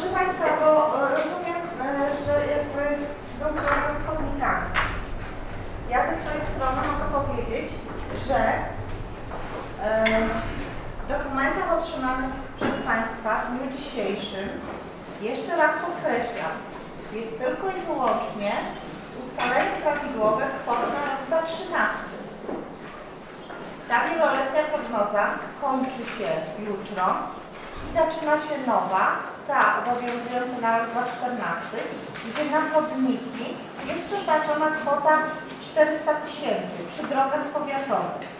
Proszę Państwa, bo e, rozumiem, e, że jakby był problem z chodnikami. Ja ze swojej strony mogę powiedzieć, że e, w dokumentach otrzymanych przez Państwa w dniu dzisiejszym, jeszcze raz podkreślam, jest tylko i wyłącznie ustalenie prawidłowe kwoty na rok 2013. Ta wieloletnia prognoza kończy się jutro i zaczyna się nowa, ta obowiązująca na rok 2014, gdzie na chodniki jest przeznaczona kwota 400 tysięcy przy drogach powiatowych.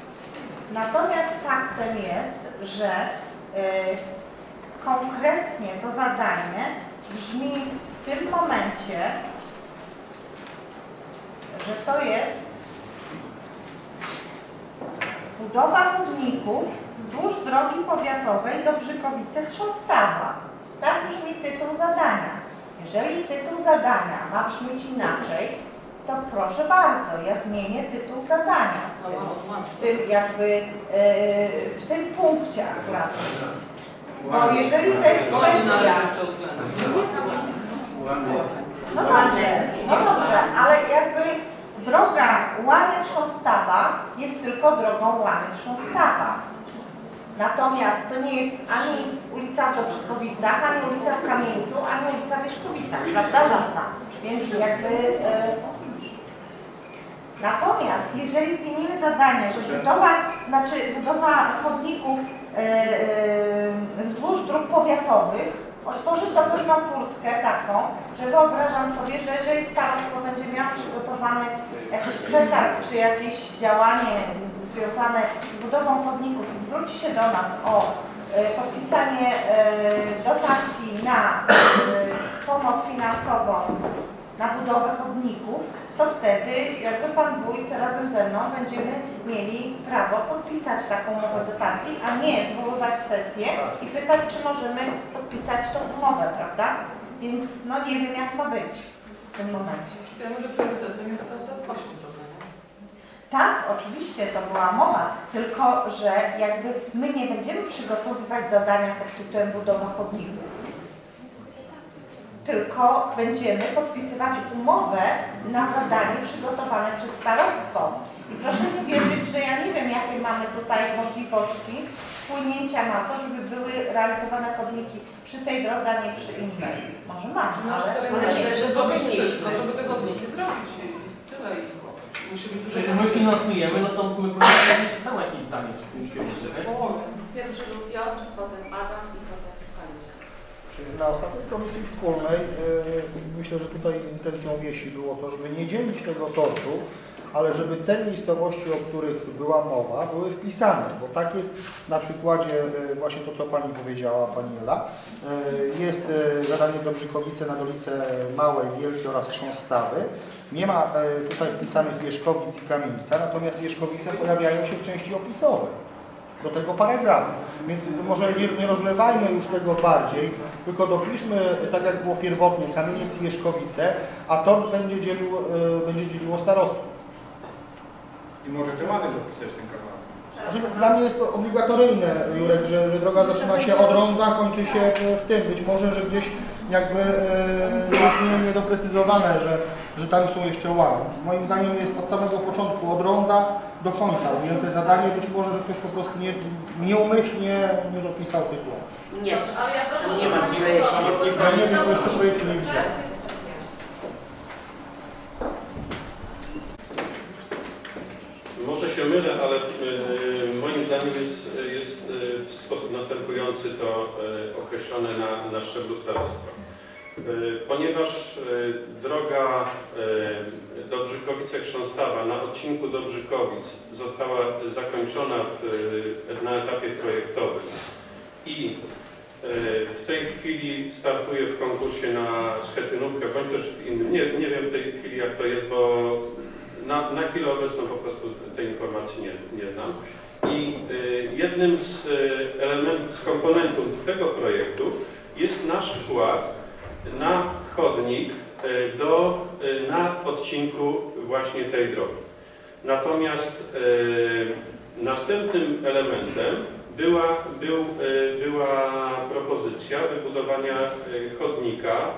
Natomiast faktem jest, że e, konkretnie to zadanie brzmi w tym momencie, że to jest budowa chodników wzdłuż drogi powiatowej do Brzykowice Chrząstawa. Tak brzmi tytuł zadania. Jeżeli tytuł zadania ma brzmieć inaczej, to proszę bardzo, ja zmienię tytuł zadania. W tym jakby, e, w tym punkcie akurat. Bo jeżeli to jest kwestia... No dobrze, no dobrze, ale jakby droga Łany-Chrząstawa jest tylko drogą Łany-Chrząstawa. Natomiast to nie jest ani ulica w Dobrzykowicach, ani ulica w Kamieńcu, ani ulica w Wierzchowicach, prawda? Żadna. Więc jakby... E, natomiast jeżeli zmienimy zadanie, że budowa, znaczy budowa chodników e, e, wzdłuż dróg powiatowych otworzy to furtkę taką, że wyobrażam sobie, że jeżeli starostwo będzie miał przygotowany jakiś przetarg czy jakieś działanie związane z budową chodników i zwróci się do nas o e, podpisanie e, dotacji na e, pomoc finansową na budowę chodników, to wtedy jakby Pan Wójt razem ze mną będziemy mieli prawo podpisać taką umowę dotacji, a nie zwoływać sesję i pytać, czy możemy podpisać tą umowę, prawda? Więc no nie wiem, jak ma być w tym momencie. Wiemy, że priorytetem jest to, to? Tak, oczywiście to była mowa, tylko że jakby my nie będziemy przygotowywać zadania pod tytułem budowa chodników, tylko będziemy podpisywać umowę na zadanie przygotowane przez starostwo. I proszę mi wierzyć, że ja nie wiem, jakie mamy tutaj możliwości wpłynięcia na to, żeby były realizowane chodniki przy tej drodze, a nie przy innej. Może Nasz ale... cel jest że żeby zrobić wszystko, żeby te chodniki zrobić i tyle już. Musi być dużo Jeżeli my finansujemy, no to my powinniśmy mieć samo jakieś zdanie w tym nie? połowie. Pierwszy był Piotr, potem Adam i potem. Czyli na ostatniej komisji wspólnej yy, myślę, że tutaj intencją wieści było to, żeby nie dzielić tego tortu, ale żeby te miejscowości, o których była mowa, były wpisane, bo tak jest na przykładzie yy, właśnie to, co Pani powiedziała, Pani Ela. Yy, Jest yy, zadanie Dobrzykowice na Dolice Małe, Wielkie oraz Chrząstawy. Nie ma tutaj wpisanych Wierzchowic i Kamienica, natomiast Wierzchowice pojawiają się w części opisowej do tego paragrafu. Więc może nie, rozlewajmy już tego bardziej, tylko dopiszmy, tak jak było pierwotnie, Kamieniec i Wierzchowice, a tort będzie, dzielił, e, będzie dzieliło starostwo. I może te ładne dopisać ten kawałek. Znaczy, Dla mnie jest to obligatoryjne, Jurek, że, że droga zaczyna się od Ronda, kończy się w tym. Być może, że gdzieś jakby e, jest nie- niedoprecyzowane, że, że tam są jeszcze łamy. Moim zdaniem jest od samego początku, od Ronda do końca ujęte zadanie. Być może, że ktoś po prostu nie, nieumyślnie nie dopisał tych łam. Nie, Ale ja proszę, tam nie ma nie Ja nie wiem, bo jeszcze projektu nie widziałem. Może się mylę, ale e, moim zdaniem jest, jest e, w sposób to e, określone na, na szczeblu starostwa. E, Ponieważ e, droga Dobrzykowice-Chrząstawa na odcinku Dobrzykowic została zakończona w, na etapie projektowym i w tej chwili startuje w konkursie na schetynówkę, bądź też w innym, nie, nie wiem w tej chwili jak to jest, bo na, na chwilę obecną po prostu tej informacji nie, nie znam. I y, jednym z y, elementów, z komponentów tego projektu jest nasz wkład na chodnik y, do, na odcinku właśnie tej drogi. Natomiast następnym elementem była, był, była propozycja wybudowania chodnika.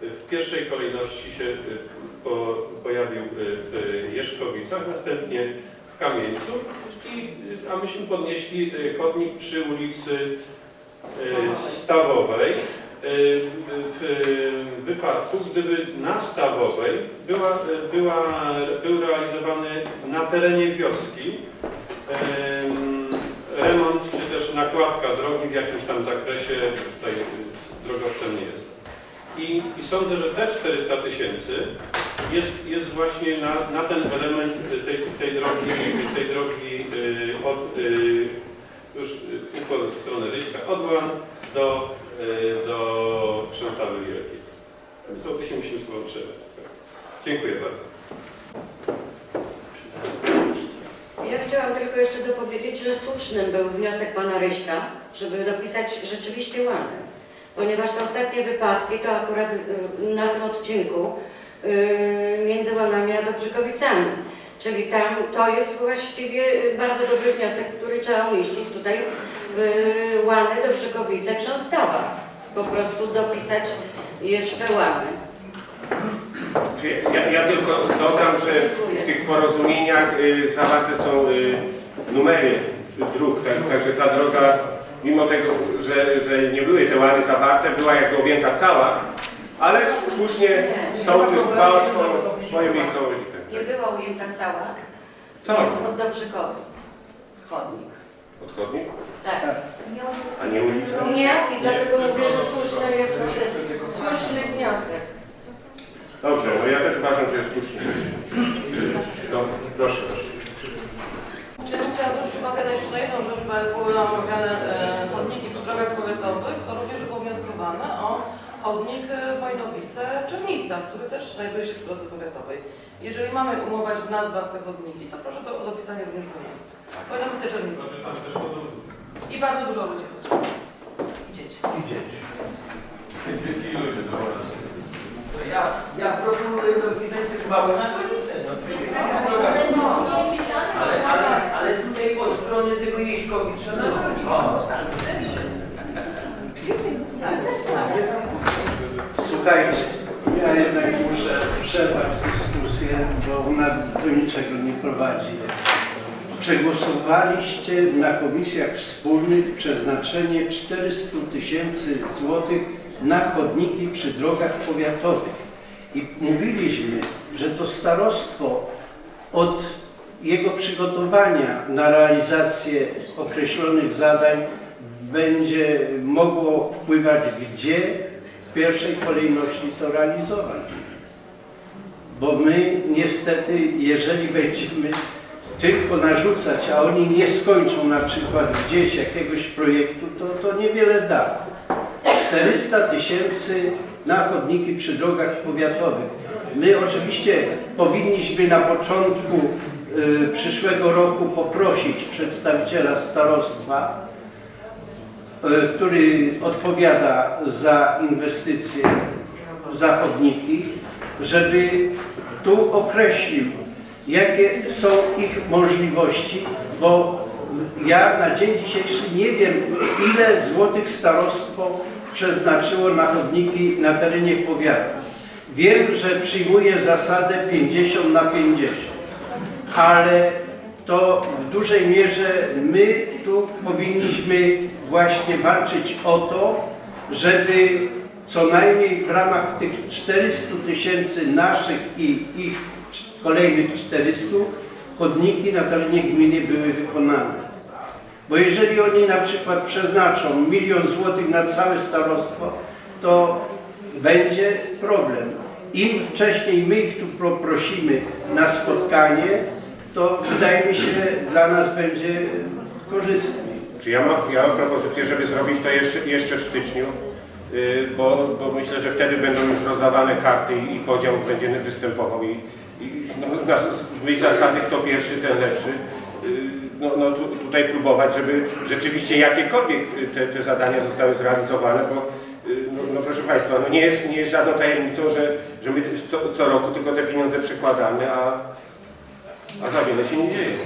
W pierwszej kolejności się po, pojawił w Jeszkowicach, następnie w Kamieńcu, i, a myśmy podnieśli e, chodnik przy ulicy e, Stawowej. E, W wypadku, gdyby na Stawowej była, była, był realizowany na terenie wioski em, remont czy też nakładka drogi w jakimś tam zakresie, tutaj y, drogowcem nie jest. I, I sądzę, że te 400 tysięcy jest, jest właśnie na, na ten element tej, tej drogi, tej drogi y, od, y, już układ w stronę Ryśka, od Łan do, y, do Krzątawy Wielkiej. Musimy z sobą przebrać. Dziękuję bardzo. Ja chciałam tylko jeszcze dopowiedzieć, że słusznym był wniosek pana Ryśka, żeby dopisać rzeczywiście łany. Ponieważ te ostatnie wypadki to akurat na tym odcinku między Łanami a Dobrzykowicami. Czyli tam to jest właściwie bardzo dobry wniosek, który trzeba umieścić tutaj w Łany, Dobrzykowice, Ksiąstawa. Po prostu dopisać jeszcze Łany. Ja, ja tylko dodam, że w tych porozumieniach y, zawarte są y, numery dróg, tak, także ta droga, mimo tego, że, że nie były te łany zawarte, była jakby objęta cała, ale słusznie sołtys dba o swoją, swoją miejscowość. Nie była ujęta cała, Cała. jest od Dobrzykowic. Chodnik. Odchodnik? Tak. A nie ulica? Nie, i dlatego mówię, że słuszny jest słuszny wniosek. Dobrze, no ja też uważam, że jest słusznie. No, proszę, proszę. Ja bym chciała zwrócić uwagę na jeszcze na jedną rzecz, bo jak były omawiane e, chodniki przy drogach powiatowych, to również było wnioskowane o chodnik e, Wojnowice-Czernica, który też znajduje się przy drodze powiatowej. Jeżeli mamy umować w nazwach te chodniki, to proszę to o dopisanie również Wojnowice. Wojnowice-Czernica. I bardzo dużo ludzi chodzi. I dzieci. Ja, ja proponuję dopisać też małe na konicę, no sama droga. Ale, ale, ale tutaj od strony tego Jeśkowicza na Słuchajcie, ja jednak muszę przerwać dyskusję, bo ona do niczego nie prowadzi. Przegłosowaliście na komisjach wspólnych przeznaczenie 400 tysięcy złotych na chodniki przy drogach powiatowych. I mówiliśmy, że to starostwo od jego przygotowania na realizację określonych zadań będzie mogło wpływać, gdzie w pierwszej kolejności to realizować. Bo my niestety, jeżeli będziemy tylko narzucać, a oni nie skończą na przykład gdzieś jakiegoś projektu, to, to niewiele da. 400 tysięcy na chodniki przy drogach powiatowych. My oczywiście powinniśmy na początku y, przyszłego roku poprosić przedstawiciela starostwa, który odpowiada za inwestycje, za chodniki, żeby tu określił, jakie są ich możliwości, bo ja na dzień dzisiejszy nie wiem, ile złotych starostwo przeznaczyło na chodniki na terenie powiatu. Wiem, że przyjmuje zasadę 50 na 50, ale to w dużej mierze my tu powinniśmy właśnie walczyć o to, żeby co najmniej w ramach tych 400 tysięcy naszych i ich kolejnych 400 chodniki na terenie gminy były wykonane. Bo jeżeli oni na przykład przeznaczą milion złotych na całe starostwo, to będzie problem. Im wcześniej my ich tu prosimy na spotkanie, to wydaje mi się dla nas będzie korzystnie. Czy ja mam, ja mam propozycję, żeby zrobić to jeszcze, jeszcze w styczniu, yy, bo, bo myślę, że wtedy będą już rozdawane karty i, podział będzie występował i, i no, na myśl zasady kto pierwszy, ten lepszy. Yy, no, no tu, tutaj próbować, żeby rzeczywiście jakiekolwiek te, te zadania zostały zrealizowane, bo yy, no, no proszę Państwa, no nie jest, nie jest żadną tajemnicą, że, że my co, co roku tylko te pieniądze przekładamy, a, a za wiele się nie dzieje.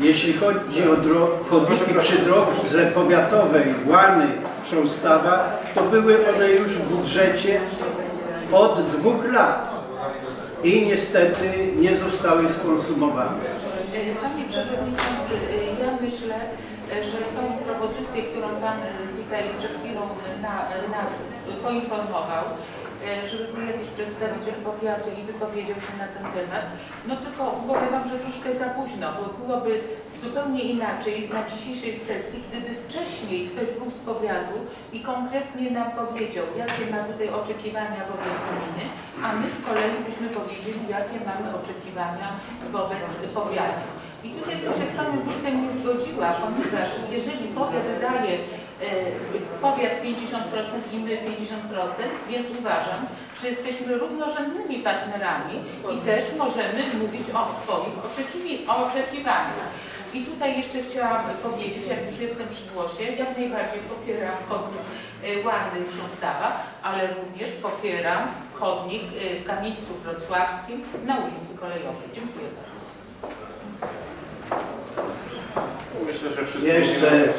Jeśli chodzi o chodniki przy drodze powiatowej Łany, Chrząstawa, to były one już w budżecie od dwóch lat i niestety nie zostały skonsumowane. Panie Przewodniczący, ja myślę, że tą propozycję, którą Pan tutaj przed chwilą na, nas poinformował, żeby był jakiś przedstawiciel powiatu i wypowiedział się na ten temat, no tylko powiem Wam, że troszkę za późno, bo byłoby zupełnie inaczej na dzisiejszej sesji, gdyby wcześniej ktoś był z powiatu i konkretnie nam powiedział, jakie ma tutaj oczekiwania wobec gminy, a my z kolei byśmy powiedzieli, jakie mamy oczekiwania wobec powiatu. I tutaj bym się z Panem Wójtem nie zgodziła, ponieważ jeżeli powiat daje e, powiat 50% i my 50%, więc uważam, że jesteśmy równorzędnymi partnerami i też możemy mówić o swoich oczekiwaniach. I tutaj jeszcze chciałam powiedzieć, jak już jestem przy głosie, jak najbardziej popieram chodnik e, Łany Chrząstawa, ale również popieram chodnik e, w Kamieńcu Wrocławskim na ulicy Kolejowej. Dziękuję bardzo. Myślę, że wszyscy Jeszcze-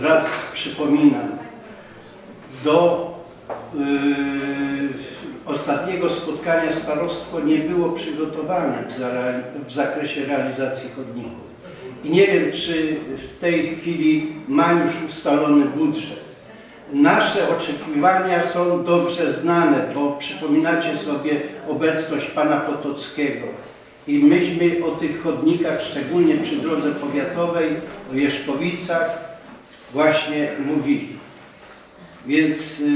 Raz przypominam, do y, ostatniego spotkania starostwo nie było przygotowane w, w zakresie realizacji chodników. I nie wiem, czy w tej chwili ma już ustalony budżet. Nasze oczekiwania są dobrze znane, bo przypominacie sobie obecność pana Potockiego. I myśmy o tych chodnikach, szczególnie przy drodze powiatowej, o Jeszkowicach, właśnie mówili. Więc yy,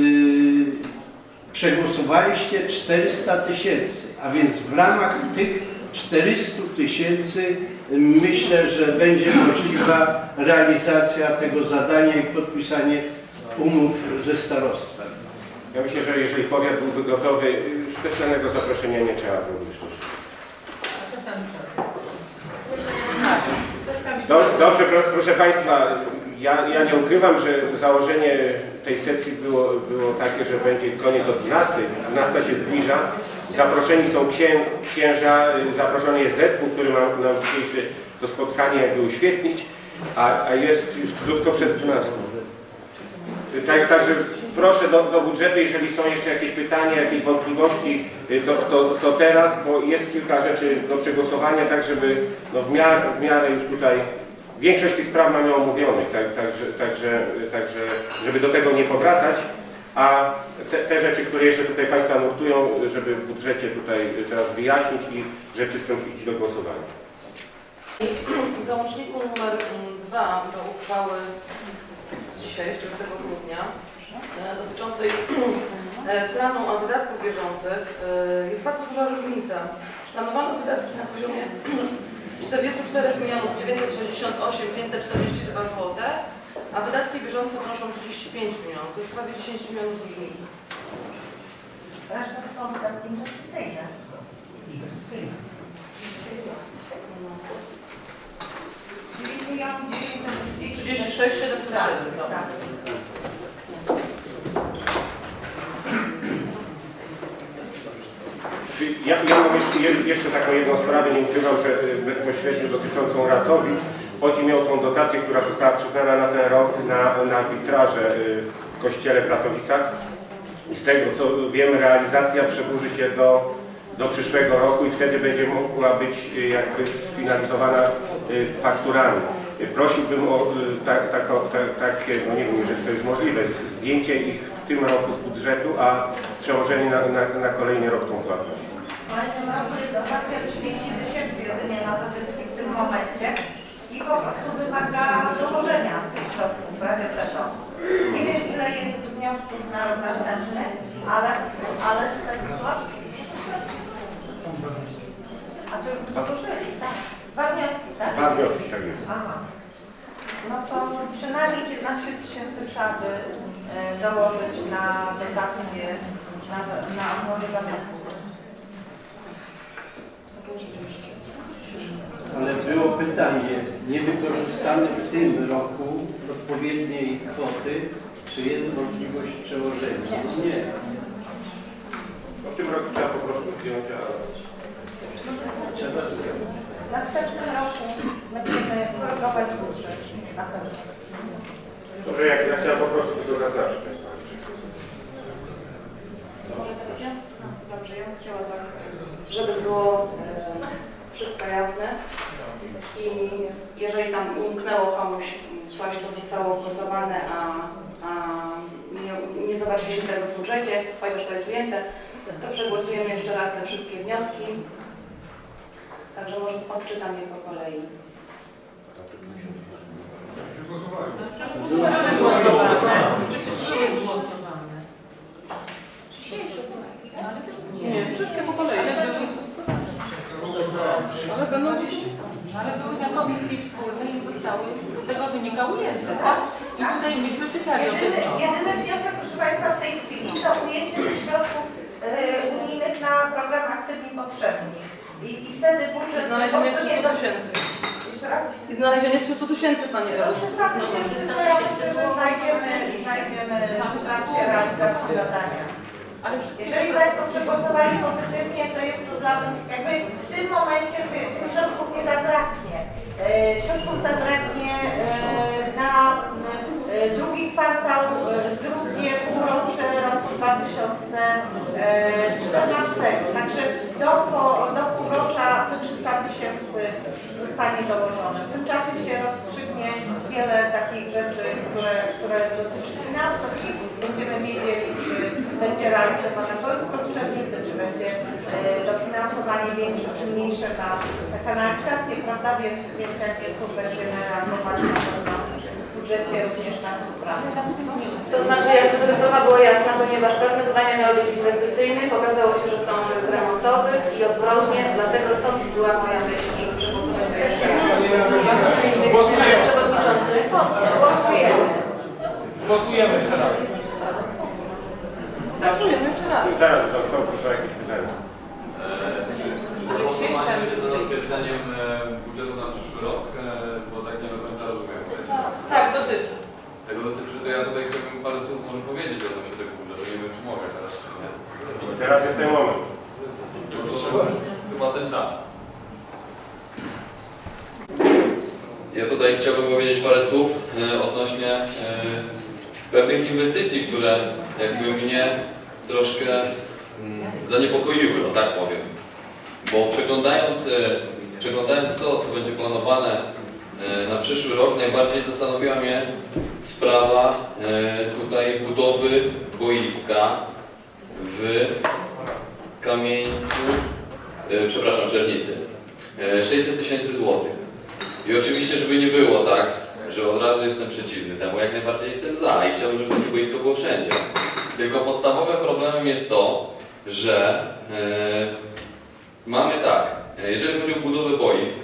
przegłosowaliście 400 tysięcy, a więc w ramach tych 400 tysięcy yy, myślę, że będzie możliwa realizacja tego zadania i podpisanie umów ze starostwem. Ja myślę, że jeżeli powiat byłby gotowy, y, specjalnego zaproszenia nie trzeba było wysłać. A czasami. Tak, dobrze, pro, proszę Państwa, ja, ja nie ukrywam, że założenie tej sesji było, było takie, że będzie koniec o 12. 12 się zbliża. Zaproszeni są księ, księża, y, zaproszony jest zespół, który ma nam dzisiejsze to spotkanie jakby uświetnić, a, a jest już krótko przed 12. Tak, także proszę do, do budżetu, jeżeli są jeszcze jakieś pytania, jakieś wątpliwości, y, to, to, to teraz, bo jest kilka rzeczy do przegłosowania, tak żeby no w, w miarę już tutaj większość tych spraw mamy omówionych, tak, także, także, także żeby do tego nie powracać, a te, te rzeczy, które jeszcze tutaj Państwa nurtują, żeby w budżecie tutaj teraz wyjaśnić i rzeczy przystąpić do głosowania. W załączniku numer 2 do uchwały z dzisiaj, z 30 grudnia, e, dotyczącej e, planu a wydatków bieżących, e, jest bardzo duża różnica. Planowano wydatki na poziomie 44 milionów 968 542 zł, a wydatki bieżące wynoszą 35 milionów. To jest prawie 10 milionów różnicy. Reszta to są wydatki inwestycyjne. Dziewięć milionów dziewięćset 36 707. No. Tak. Ja, ja mam jeszcze, je- jeszcze taką jedną sprawę, nie ukrywam, że y, bezpośrednio dotyczącą Ratowicz. Chodzi mi o tą dotację, która została przyznana na ten rok na, na witraże y, w kościele w Ratowicach. I z tego co wiem, realizacja przedłuży się do, do przyszłego roku i wtedy będzie mogła być y, jakby sfinalizowana fakturami. Prosiłbym o tak, tako, ta- takie, no nie wiem, jeżeli to jest możliwe, zdjęcie ich w tym roku z budżetu, a przełożenie na, na, na kolejny rok tą płatność. Ale w tym roku jest dotacja 30 tysięcy jedynie na zabytki w tym momencie i po prostu wymaga dołożenia tych środków prawie tego. Nie wiem ile jest wniosków na rok następny, ale, ale z tego co? A to już dołożyli, tak? Dwa wnioski, tak? Dwa wnioski, jest. Aha. No to przynajmniej 15 tysięcy trzeba by e, dołożyć na dotację na, na odnowę zabytków. Ale było pytanie, niewykorzystane w tym roku odpowiedniej kwoty, czy jest możliwość przełożenia? Nie. W tym roku trzeba po prostu zdjąć, a Trzeba W następnym roku będziemy korygować budżet. Może jak ja chciałem po prostu tylko zaznaczyć. Dobrze, ja bym chciała tak, żeby było e, wszystko jasne i jeżeli tam umknęło komuś coś, co zostało głosowane, a, a nie, nie zobaczyliśmy tego w budżecie, chociaż to jest ujęte, to przegłosujemy jeszcze raz te wszystkie wnioski. Także może odczytam je po kolei. Przecież były głosowane. Nie, wszystkie po kolei. Ale będą Ale były na komisji wspólnej i zostały z tego wynika ujęte, tak? I tutaj myśmy pytali o ten Jedyny, wniosek. jedyny wniosek, proszę Państwa, w tej chwili to ujęcie tych środków e, unijnych na program Aktywni Potrzebni. I, I wtedy budżet... Znalezienie po 300 prostu nie- tysięcy. Jeszcze raz? I znalezienie 300 tysięcy, Pani No, Elu. 300 tysięcy, to ja myślę, że znajdziemy, znajdziemy w trakcie realizacji zadania. Jeżeli Państwo przegłosowali pozytywnie, to jest to dla mnie, jakby w tym momencie ty- tych środków nie zabraknie. E, Środków zabraknie e, na e, drugi kwartał, drugie półrocze roku 2014. Także do, do półrocza te 300 tysięcy zostanie dołożone. W tym czasie się rozstrzygnie wiele takich rzeczy, które, które dotyczą finansów i będziemy wiedzieli, czy będzie realizowane polską uczelnicę, czy będzie e, dofinansowanie większe czy mniejsze na, na kanalizację, prawda? Więc, więc ten wielków będziemy reagować na pewno w budżecie również na tę sprawę. To znaczy, jak sprawa była jasna, ponieważ pewne zadania miały być inwestycyjne, okazało się, że są z remontowych i odwrotnie, dlatego stąd była moja myśl, żeby przegłosować Głosujemy. Głosujemy. Głosujemy jeszcze raz. Głosujemy jeszcze raz. Teraz są, są proszę jakieś pytania. Głosowanie Głosowanie nad zatwierdzeniem e, budżetu na przyszły rok, e, bo tak nie do końca rozumiem. Tak, dotyczy. Tego dotyczy, to ja tutaj chciałbym parę słów może powiedzieć odnośnie tego budżetu. Nie wiem, czy mogę teraz, czy nie. Teraz jest ten moment. Chyba ten czas. Ja tutaj chciałbym powiedzieć parę słów e, odnośnie e, pewnych inwestycji, które jakby mnie troszkę mm, zaniepokoiły, o tak powiem. Bo przeglądając, e, przeglądając to, co będzie planowane na przyszły rok, najbardziej zastanowiła mnie sprawa tutaj budowy boiska w Kamieńcu, przepraszam, Czernicy. E, 600 tysięcy złotych. I oczywiście, żeby nie było tak, że od razu jestem przeciwny temu, jak najbardziej jestem za i chciałbym, żeby takie boisko było wszędzie. Tylko podstawowym problemem jest to, że e, mamy tak, e, jeżeli chodzi o budowę boisk,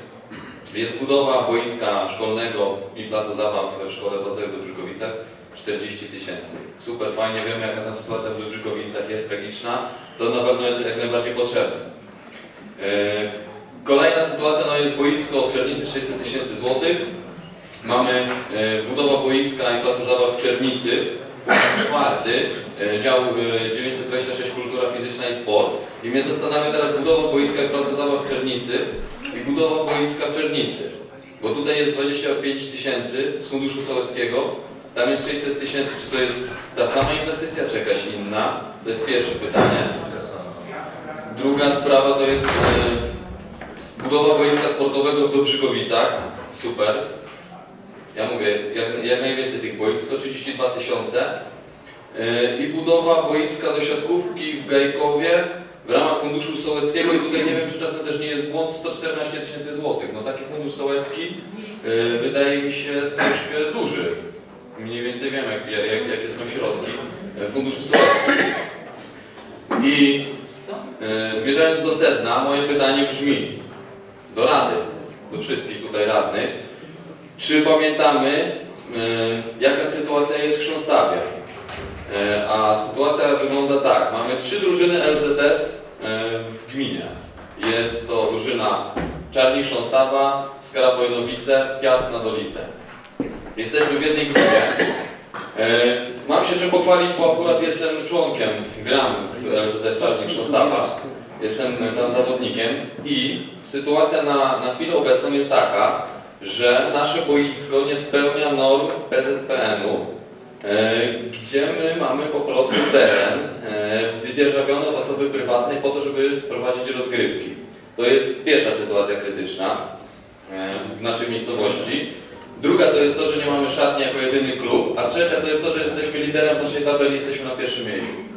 jest budowa boiska szkolnego i placu zabaw w szkole bazowej w Dobrzykowicach 40 tysięcy. Super, fajnie wiemy jaka ta sytuacja w Dobrzykowicach jest tragiczna, to na pewno jest jak najbardziej potrzebne. E, Kolejna sytuacja no jest boisko w Czernicy 600 tysięcy złotych. Mamy e, budowa boiska i placu zabaw w Czernicy, czwarty, e, dział e, 926 Kultura Fizyczna i Sport. I mnie zastanawia teraz budowa boiska i placu zabaw w Czernicy i budowa boiska w Czernicy. Bo tutaj jest 25 tysięcy z Funduszu Sołeckiego, tam jest 600 tysięcy. Czy to jest ta sama inwestycja, czy jakaś inna? To jest pierwsze pytanie. Druga sprawa to jest e, budowa boiska sportowego w Dobrzykowicach. Super. Ja mówię, jak, jak najwięcej tych boisk, 132 tysiące. E, I budowa boiska do siatkówki w Gajkowie w ramach Funduszu Sołeckiego i tutaj nie wiem, czy czasem też nie jest błąd, 114 tysięcy złotych. No taki Fundusz Sołecki e, wydaje mi się troszkę duży. Mniej więcej wiem, jak, jak, jakie są środki e, Funduszu Sołeckiego. I zmierzając do sedna, moje pytanie brzmi do Rady, do wszystkich tutaj radnych, czy pamiętamy, e, jaka sytuacja jest w Chrząstawie? E, a sytuacja wygląda tak, mamy trzy drużyny LZS e, w gminie. Jest to drużyna Czarni Chrząstawa, Skarabojnowice, Piast na Dolice. Jesteśmy w jednej grupie. Mam się czym pochwalić, bo akurat jestem członkiem, gram w LZS Czarni Chrząstawa. Jestem tam zawodnikiem i sytuacja na, na chwilę obecną jest taka, że nasze boisko nie spełnia norm PZPN-u, e, gdzie my mamy po prostu teren e, wydzierżawiony od osoby prywatnej po to, żeby prowadzić rozgrywki. To jest pierwsza sytuacja krytyczna e, w naszej miejscowości. Druga to jest to, że nie mamy szatni jako jedyny klub, a trzecia to jest to, że jesteśmy liderem naszej tabeli, jesteśmy na pierwszym miejscu.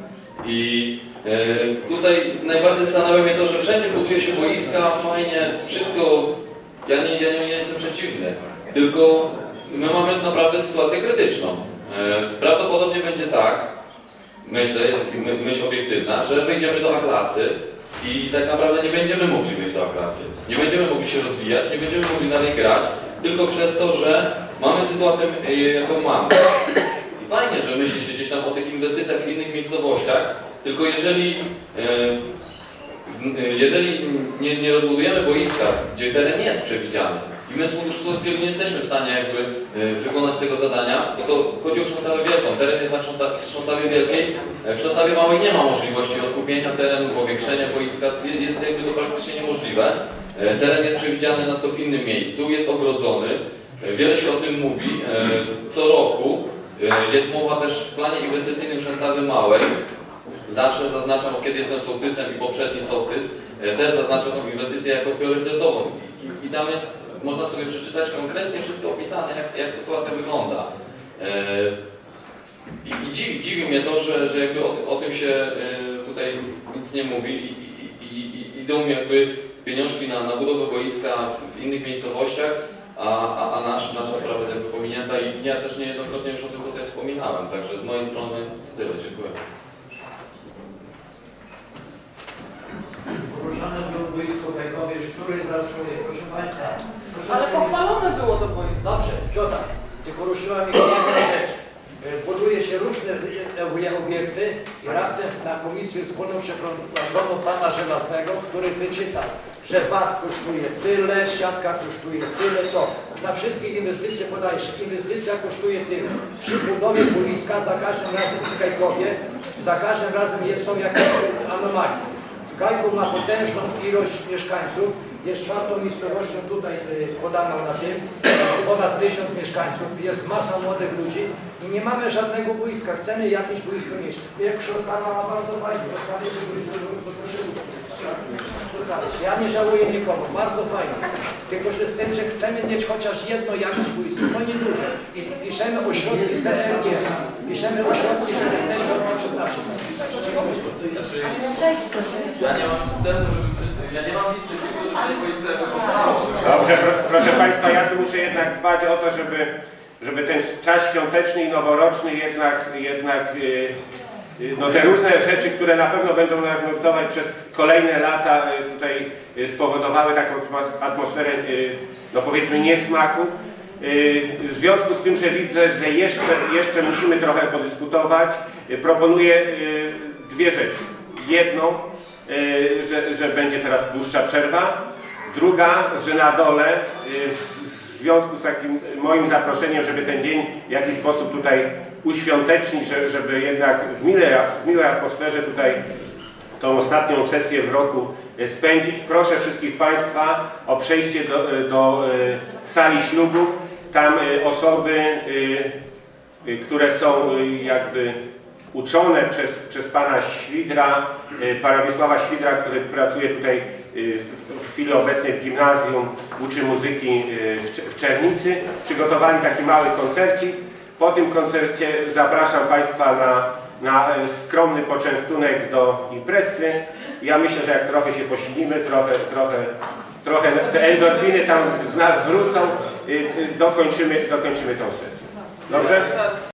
I e, tutaj najbardziej zastanawia mnie to, że wszędzie buduje się boiska, fajnie, wszystko, ja nie, ja nie, jestem przeciwny, tylko my mamy naprawdę sytuację krytyczną. E, prawdopodobnie będzie tak, myślę, jest my, myśl obiektywna, że wejdziemy do A-klasy i tak naprawdę nie będziemy mogli wejść do A-klasy. Nie będziemy mogli się rozwijać, nie będziemy mogli dalej grać, tylko przez to, że mamy sytuację, e, jaką mamy. I fajnie, że myśli się gdzieś tam o tych inwestycjach w innych miejscowościach, tylko jeżeli, e, e, jeżeli nie, nie rozbudujemy boiska, gdzie teren nie jest przewidziany i my z Funduszu nie jesteśmy w stanie jakby e, wykonać tego zadania, to, to chodzi o Krząstawę Wielką. Teren jest na Krząstawie Wielkiej. W Krząstawie Małej nie ma możliwości odkupienia terenu, powiększenia boiska. Je- Jest jakby to praktycznie niemożliwe. Teren jest przewidziany na to w innym miejscu, jest ogrodzony. Wiele się o tym mówi. Co roku jest mowa też w planie inwestycyjnym Częstawy Małej. Zawsze zaznaczam, kiedy jestem sołtysem i poprzedni sołtys, e, też zaznaczam tą inwestycję jako priorytetową. I, tam jest, można sobie przeczytać konkretnie wszystko opisane, jak, jak sytuacja wygląda. E, I, i dziwi, dziwi mnie to, że, że jakby o, o tym się tutaj nic nie mówi i, i, i, idą jakby pieniążki na, na budowę boiska w, innych miejscowościach, a, a, a nasz, nasza sprawa jest jakby pominięta i ja też niejednokrotnie już o tym wspominałem, także z mojej strony tyle, dziękuję. Poruszane było boisko Bekowie, który zasłuje. Proszę Państwa, proszę Ale pochwalone było to boisko. Dobrze, to tak. Tylko ruszyła. E, Buduje się różne obiekty i raptem na komisję wspólną przeprowadzono pana Żelaznego, który wyczyta, że VAT kosztuje tyle, siatka kosztuje tyle, to. Na wszystkie inwestycje podaje się, inwestycja kosztuje tyle. Przy budowie boiska za każdym razem w Kajkowie, za każdym razem jest, są jakieś anomalie. Gajków ma potężną ilość mieszkańców, jest czwartą miejscowością tutaj y, podaną na tym, ponad tysiąc mieszkańców, jest masa młodych ludzi i nie mamy żadnego boiska, chcemy jakieś boisko mieć. Jak Szostana ma bardzo fajnie, dostanie się boisko, się. Ja nie żałuję nikomu, bardzo fajnie. Tylko, że z tym, że chcemy mieć chociaż jedno jakieś boisko, no nieduże. I piszemy o środki z DLG, piszemy o środki, żeby te środki przeznaczyć. Ja nie mam ja nie mam nic przeciwko, Dobrze, pro, proszę Państwa, ja tu muszę jednak dbać o to, żeby, żeby ten czas świąteczny i noworoczny jednak, jednak y, y, no te różne rzeczy, które na pewno będą nas nurtować przez kolejne lata y, tutaj spowodowały taką atmos- atmosferę, no powiedzmy niesmaku. W związku z tym, że widzę, że jeszcze, jeszcze musimy trochę podyskutować, proponuję dwie rzeczy. Jedną, że, że będzie teraz dłuższa przerwa. Druga, że na dole y, w związku z takim moim zaproszeniem, żeby ten dzień w jakiś sposób tutaj uświątecznić, że- żeby jednak w miłej, w miłej atmosferze tutaj tą ostatnią sesję w roku y, spędzić. Proszę wszystkich Państwa o przejście do, y, do y, sali ślubów. Tam y, osoby, y, y, które są y, jakby uczone przez, przez pana Świdra, y, pana Wiesława Świdra, który pracuje tutaj y, w, chwili obecnej w gimnazjum, uczy muzyki y, w, Cze- w Czernicy. Przygotowali taki mały koncercik. Po tym koncercie zapraszam Państwa na, na skromny poczęstunek do imprezy. Ja myślę, że jak trochę się posilimy, trochę, trochę, trochę te endorfiny tam z nas wrócą, dokończymy, dokończymy tą sesję. Dobrze?